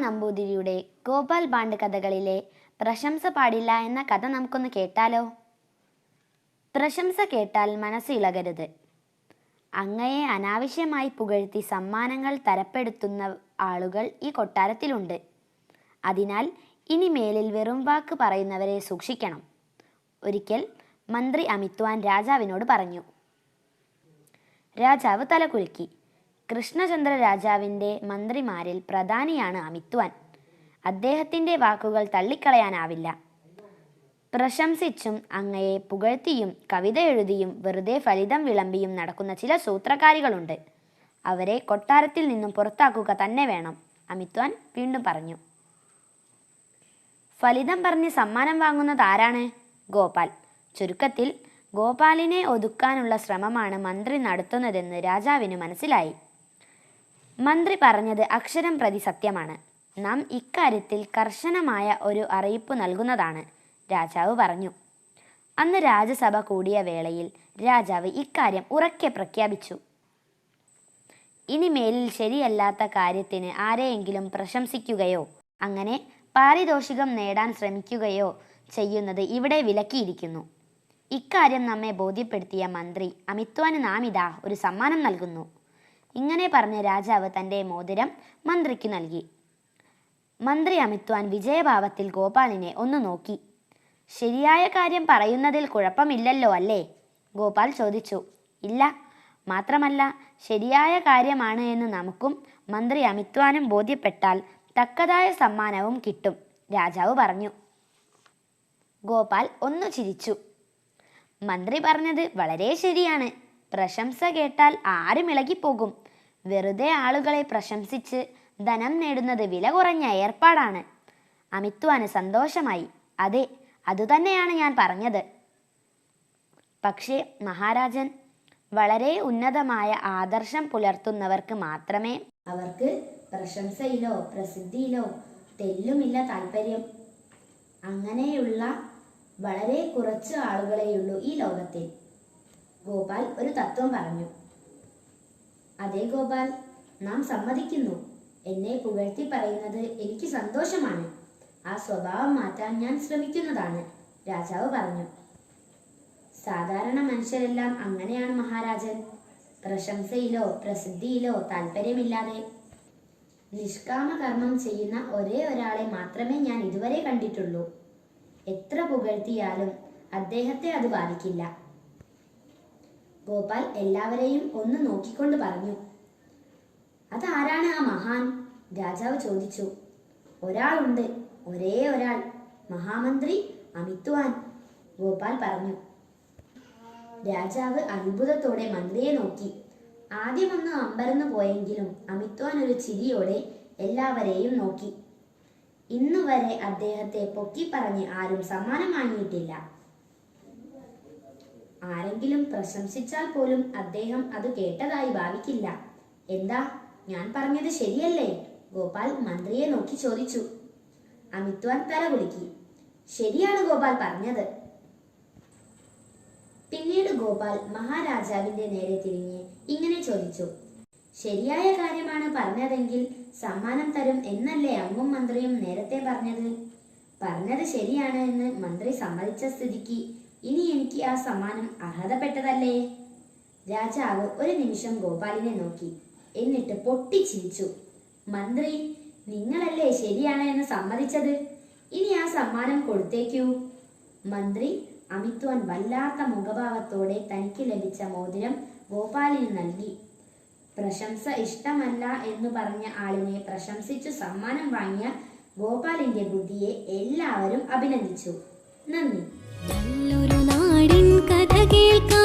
നമ്പൂതിരിയുടെ ഗോപാൽ ബാണ്ട് കഥകളിലെ പ്രശംസ പാടില്ല എന്ന കഥ നമുക്കൊന്ന് കേട്ടാലോ? പ്രശംസ കേട്ടാൽ മനസ്സ് ഇളകരുത് അങ്ങയെ അനാവശ്യമായി പുകഴ്ത്തി സമ്മാനങ്ങൾ തരപ്പെടുത്തുന്ന ആളുകൾ ഈ കൊട്ടാരത്തിലുണ്ട്. അതിനാൽ ഇനി മേലിൽ വെറും വാക്ക് പറയുന്നവരെ സൂക്ഷിക്കണം. ഒരിക്കൽ മന്ത്രി അമിത്വാൻ രാജാവിനോട് പറഞ്ഞു. രാജാവ് തലകുലുക്കി. കൃഷ്ണചന്ദ്ര രാജാവിന്റെ മന്ത്രിമാരിൽ പ്രധാനിയാണ് അമിത്വാൻ. അദ്ദേഹത്തിന്റെ വാക്കുകൾ തള്ളിക്കളയാനാവില്ല. പ്രശംസിച്ചും അങ്ങയെ പുകഴ്ത്തിയും കവിത എഴുതിയും വെറുതെ ഫലിതം വിളമ്പിയും നടക്കുന്ന ചില സൂത്രകാരികളുണ്ട്. അവരെ കൊട്ടാരത്തിൽ നിന്നും പുറത്താക്കുക തന്നെ വേണം അമിത്വാൻ വീണ്ടും പറഞ്ഞു. ഫലിതം പറഞ്ഞ് സമ്മാനം വാങ്ങുന്നത് ആരാണ്? ഗോപാൽ. ചുരുക്കത്തിൽ ഗോപാലിനെ ഒതുക്കാനുള്ള ശ്രമമാണ് മന്ത്രി നടത്തുന്നതെന്ന് രാജാവിന് മനസ്സിലായി. മന്ത്രി പറഞ്ഞത് അക്ഷരം പ്രതി സത്യമാണ്. നാം ഇക്കാര്യത്തിൽ കർശനമായ ഒരു അറിയിപ്പ് നൽകുന്നതാണ് രാജാവ് പറഞ്ഞു. അന്ന് രാജസഭ കൂടിയ വേളയിൽ രാജാവ് ഇക്കാര്യം ഉറക്കെ പ്രഖ്യാപിച്ചു. ഇനി മേലിൽ ശരിയല്ലാത്ത കാര്യത്തിന് ആരെയെങ്കിലും പ്രശംസിക്കുകയോ അങ്ങനെ പാരിതോഷികം നേടാൻ ശ്രമിക്കുകയോ ചെയ്യുന്നത് ഇവിടെ വിലക്കിയിരിക്കുന്നു. ഇക്കാര്യം നമ്മെ ബോധ്യപ്പെടുത്തിയ മന്ത്രി അമിത്വാന് നാം ഇതാ ഒരു സമ്മാനം നൽകുന്നു. ഇങ്ങനെ പറഞ്ഞ രാജാവ് തന്റെ മോതിരം മന്ത്രിക്ക് നൽകി. മന്ത്രി അമിത്വാൻ വിജയഭാവത്തിൽ ഗോപാലിനെ ഒന്ന് നോക്കി. ശരിയായ കാര്യം പറയുന്നതിൽ കുഴപ്പമില്ലല്ലോ അല്ലേ? ഗോപാൽ ചോദിച്ചു. ഇല്ല മാത്രമല്ല ശരിയായ കാര്യമാണ് എന്ന് നമുക്കും മന്ത്രി അമിത്വാനും ബോധ്യപ്പെട്ടാൽ തക്കതായ സമ്മാനവും കിട്ടും രാജാവ് പറഞ്ഞു. ഗോപാൽ ഒന്നു ചിരിച്ചു. മന്ത്രി പറഞ്ഞത് വളരെ ശരിയാണ്. പ്രശംസ കേട്ടാൽ ആരും ഇളകിപ്പോകും. വെറുതെ ആളുകളെ പ്രശംസിച്ച് ധനം നേടുന്നത് വില കുറഞ്ഞ ഏർപ്പാടാണ്. അമിത്വാന് സന്തോഷമായി. അതെ അതുതന്നെയാണ് ഞാൻ പറഞ്ഞത്. പക്ഷേ മഹാരാജൻ വളരെ ഉന്നതമായ ആദർശം പുലർത്തുന്നവർക്ക് മാത്രമേ അവർക്ക് പ്രശംസയിലോ പ്രസിദ്ധിയിലോ തെല്ലുമില്ല താല്പര്യം അങ്ങനെയുള്ള വളരെ കുറച്ച് ആളുകളെയുള്ളൂ ഈ ലോകത്തിൽ. ഗോപാൽ ഒരു തത്വം പറഞ്ഞു. അതെ ഗോപാൽ നാം സമ്മതിക്കുന്നു. എന്നെ പുകഴ്ത്തി പറയുന്നത് എനിക്ക് സന്തോഷമാണ്. ആ സ്വഭാവം മാറ്റാൻ ഞാൻ ശ്രമിക്കുന്നതാണ് രാജാവ് പറഞ്ഞു. സാധാരണ മനുഷ്യരെല്ലാം അങ്ങനെയാണ് മഹാരാജൻ. പ്രശംസയിലോ പ്രസിദ്ധിയിലോ താല്പര്യമില്ലാതെ നിഷ്കാമ കർമ്മം ചെയ്യുന്ന ഒരേ ഒരാളെ മാത്രമേ ഞാൻ ഇതുവരെ കണ്ടിട്ടുള്ളൂ. എത്ര പുകഴ്ത്തിയാലും അദ്ദേഹത്തെ അത് ബാധിക്കില്ല. ഗോപാൽ എല്ലാവരെയും ഒന്ന് നോക്കിക്കൊണ്ട് പറഞ്ഞു. അതാരാണ് ആ മഹാൻ? രാജാവ് ചോദിച്ചു. ഒരാളുണ്ട് ഒരേ ഒരാൾ മഹാമന്ത്രി അമിത്വാൻ ഗോപാൽ പറഞ്ഞു. രാജാവ് അത്ഭുതത്തോടെ മന്ത്രിയെ നോക്കി. ആദ്യമൊന്ന് അമ്പരന്നു പോയെങ്കിലും അമിത്വാൻ ഒരു ചിരിയോടെ എല്ലാവരെയും നോക്കി. ഇന്നുവരെ അദ്ദേഹത്തെ പൊക്കി പറഞ്ഞ് ആരും സമ്മാനം വാങ്ങിയിട്ടില്ല. ആരെങ്കിലും പ്രശംസിച്ചാൽ പോലും അദ്ദേഹം അത് കേട്ടതായി ഭാവിക്കില്ല. എന്താ? ഞാൻ പറഞ്ഞത് ശരിയല്ലേ? ഗോപാൽ മന്ത്രിയെ നോക്കി ചോദിച്ചു. അമിത്വാൻ തലകുലുക്കി ശരിയാണ് ഗോപാൽ പറഞ്ഞത്. പിന്നീട് ഗോപാൽ മഹാരാജാവിന്റെ നേരെ തിരിഞ്ഞ് ഇങ്ങനെ ചോദിച്ചു. ശരിയായ കാര്യമാണ് പറഞ്ഞതെങ്കിൽ സമ്മാനം തരും എന്നല്ലേ അങ്ങും മന്ത്രിയും നേരത്തെ പറഞ്ഞത്? പറഞ്ഞത് ശരിയാണ് എന്ന് മന്ത്രി സമ്മതിച്ച സ്ഥിതിക്ക് ഇനി എനിക്ക് ആ സമ്മാനം അർഹതപ്പെട്ടതല്ലേ? രാജാവ് ഒരു നിമിഷം ഗോപാലിനെ നോക്കി. എന്നിട്ട് പൊട്ടിച്ചിരിച്ചു. മന്ത്രി നിങ്ങളല്ലേ ശരിയാണ് എന്ന് സമ്മതിച്ചത്? ഇനി ആ സമ്മാനം കൊടുത്തേക്കൂ. മന്ത്രി അമിത്വാൻ വല്ലാത്ത മുഖഭാവത്തോടെ തനിക്ക് ലഭിച്ച മോതിരം ഗോപാലിന് നൽകി. പ്രശംസ ഇഷ്ടമല്ല എന്ന് പറഞ്ഞ ആളിനെ പ്രശംസിച്ചു സമ്മാനം വാങ്ങിയ ഗോപാലിന്റെ ബുദ്ധിയെ എല്ലാവരും അഭിനന്ദിച്ചു. നന്ദി. കേൾക്കാം.